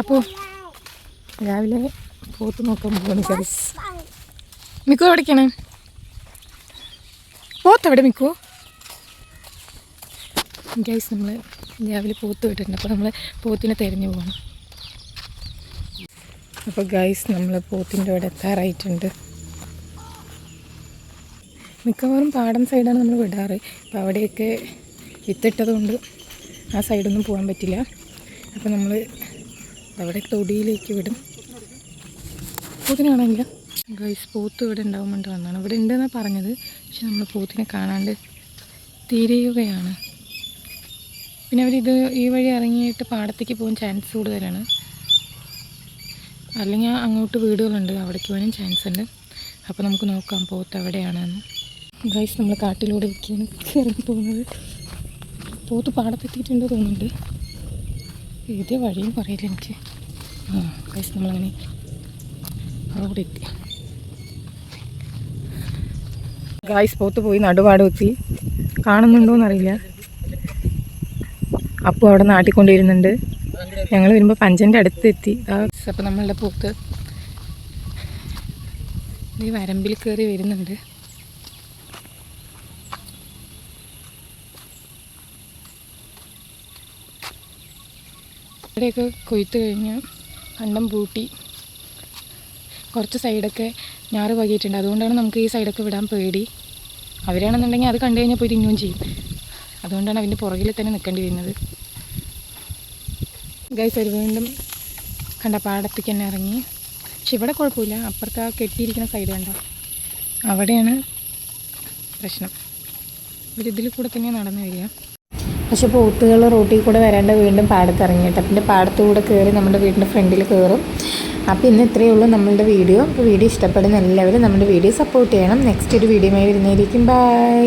അപ്പോൾ രാവിലെ പോത്ത് നോക്കാൻ പോകുന്നു ഗൈസ് മിക്കു എവിടേക്കാണ്? പോത്ത് എവിടെ മിക്കു? ഗൈസ് നമ്മൾ രാവിലെ പോത്ത് വിട്ടിട്ടുണ്ട്. അപ്പോൾ നമ്മൾ പോത്തിനെ തിരഞ്ഞു പോകണം അപ്പോൾ ഗൈസ് നമ്മൾ പോത്തിന്റെ അവിടെ എത്താറായിട്ടുണ്ട്. മിക്കവാറും പാടം സൈഡാണ് നമ്മൾ വിടാറ്. അപ്പോൾ അവിടെയൊക്കെ വിത്തിട്ടതുകൊണ്ട് ആ സൈഡൊന്നും പോകാൻ പറ്റില്ല. അപ്പോൾ നമ്മൾ അവിടെ തൊടിയിലേക്ക് വിടും. പോത്തിനാണെങ്കിൽ ഗൈസ് പോത്ത് ഇവിടെ ഉണ്ടാവാൻ വേണ്ടി വന്നതാണ് ഇവിടെ ഉണ്ടെന്നാണ് പറഞ്ഞത്. പക്ഷെ നമ്മൾ പോത്തിനെ കാണാണ്ട് തിരയുകയാണ്. പിന്നെ അവരിത് ഈ വഴി ഇറങ്ങിയിട്ട് പാടത്തേക്ക് പോകാൻ ചാൻസ് കൂടുതലാണ്. അല്ലെങ്കിൽ അങ്ങോട്ട് വീടുകളുണ്ട്. അവിടേക്ക് പോകാനും ചാൻസ് ഉണ്ട്. അപ്പോൾ നമുക്ക് നോക്കാം പോത്ത് എവിടെയാണെന്ന് ഗൈസ് നമ്മൾ കാട്ടിലൂടെ ഒക്കെയാണ് ഇറങ്ങി പോകുന്നത്. പോത്ത് പാടത്തെത്തിയിട്ടുണ്ടോ തോന്നുന്നുണ്ട്. ഇതേ വഴിയും കുറയില്ല എനിക്ക്. ആ നമ്മളങ്ങനെ റോഡ് എത്തി. ഗായ്സ് പോത്ത് പോയി നടുപാട് എത്തി കാണുന്നുണ്ടോയെന്നറിയില്ല അപ്പോൾ അവിടെ നാട്ടിക്കൊണ്ടിരുന്നുണ്ട്. ഞങ്ങൾ വരുമ്പോൾ പഞ്ചന്റെ അടുത്ത് എത്തി. അപ്പോൾ നമ്മളുടെ പോത്ത്. ഈ വരമ്പിൽ കയറി വരുന്നുണ്ട്. ഇവിടെയൊക്കെ കൊയ്ത്ത് കഴിഞ്ഞ് കണ്ടം പൂട്ടി. കുറച്ച് സൈഡൊക്കെ ഞാറ് പകിയിട്ടുണ്ട് അതുകൊണ്ടാണ് നമുക്ക് ഈ സൈഡൊക്കെ വിടാൻ പേടി. അവരാണെന്നുണ്ടെങ്കിൽ അത് കണ്ടു കഴിഞ്ഞാൽ പോയി തിന്നുകയും ചെയ്യും. അതുകൊണ്ടാണ് അതിന്റെ പുറകിൽ തന്നെ നിൽക്കേണ്ടി വരുന്നത്. ഗൈസ് ഒരു വീണ്ടും കണ്ട പാടത്തേക്ക് തന്നെ ഇറങ്ങി. പക്ഷെ ഇവിടെ കുഴപ്പമില്ല. അപ്പുറത്ത് ആ കെട്ടിയിരിക്കുന്ന സൈഡ് കണ്ട? അവിടെയാണ് പ്രശ്നം. ഇവരിതിൽ കൂടെ തന്നെ നടന്നു വരിക. പക്ഷെ പോത്തുകൾ റോട്ടിൽ കൂടെ വരാണ്ട് വീണ്ടും പാടത്ത് ഇറങ്ങിയിട്ട് പിന്നെ പാടത്തുകൂടെ കയറി നമ്മുടെ വീടിന്റെ ഫ്രണ്ടിൽ കയറും. അപ്പോൾ ഇന്ന് ഇത്രയേ ഉള്ളൂ നമ്മളുടെ വീഡിയോ. വീഡിയോ ഇഷ്ടപ്പെടുന്ന എല്ലാവരും നമ്മുടെ വീഡിയോ സപ്പോർട്ട് ചെയ്യണം. നെക്സ്റ്റ് ഒരു വീഡിയോയുമായി വരുന്നതായിരിക്കും. ബൈ